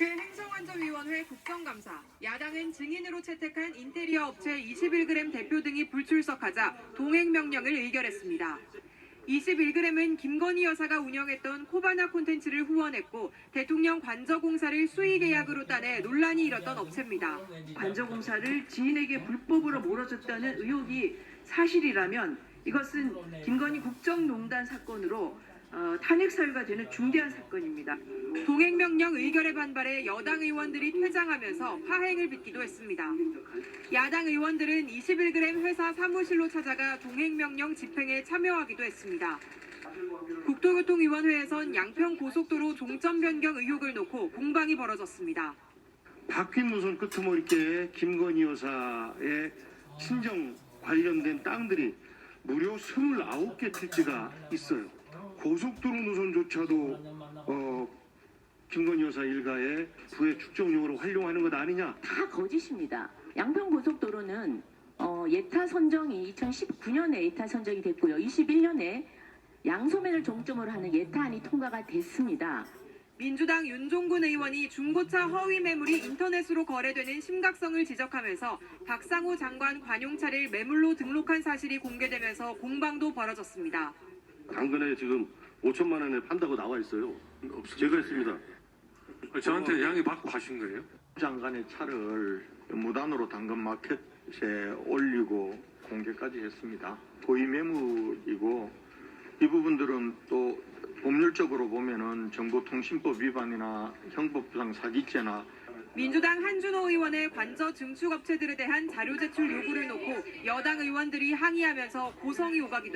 국회 행정안전위원회 국정감사, 야당은 증인으로 채택한 인테리어 업체 21g 대표 등이 불출석하자 동행명령을 의결했습니다. 21g은 김건희 여사가 운영했던 코바나 콘텐츠를 후원했고 대통령 관저공사를 수의계약으로 따내 논란이 일었던 업체입니다. 관저공사를 지인에게 불법으로 몰아줬다는 의혹이 사실이라면 이것은 김건희 국정농단 사건으로 어, 탄핵 사유가 되는 중대한 사건입니다. 동행명령 의결에 반발해 여당 의원들이 퇴장하면서 파행을 빚기도 했습니다. 야당 의원들은 21g 회사 사무실로 찾아가 동행명령 집행에 참여하기도 했습니다. 국토교통위원회에선 양평 고속도로 종점 변경 의혹을 놓고 공방이 벌어졌습니다. 바뀐 노선 끄트머리께 김건희 여사의 친정 관련된 땅들이 무려 29개 필지가 있어요. 고속도로 노선조차도 어, 김건희 여사 일가의 부의 축적용으로 활용하는 것 아니냐. 다 거짓입니다. 양평고속도로는 어, 예타 선정이 2019년에 예타 선정이 됐고요. 21년에 양소매를 종점으로 하는 예타안이 통과가 됐습니다. 민주당 윤종군 의원이 중고차 허위 매물이 인터넷으로 거래되는 심각성을 지적하면서 박상호 장관 관용차를 매물로 등록한 사실이 공개되면서 공방도 벌어졌습니다. 당근에 지금 5천만 원에 판다고 나와 있어요. 제가 했습니다. 저한테 양해 받고 가신 거예요? 장관의 차를 무단으로 당근 마켓에 올리고 공개까지 했습니다. 고의 매물이고 이 부분들은 또 법률적으로 보면은 정보통신법 위반이나 형법상 사기죄나 민주당 한준호 의원의 관저 증축업체들에 대한 자료 제출 요구를 놓고 여당 의원들이 항의하면서 고성이 오가기도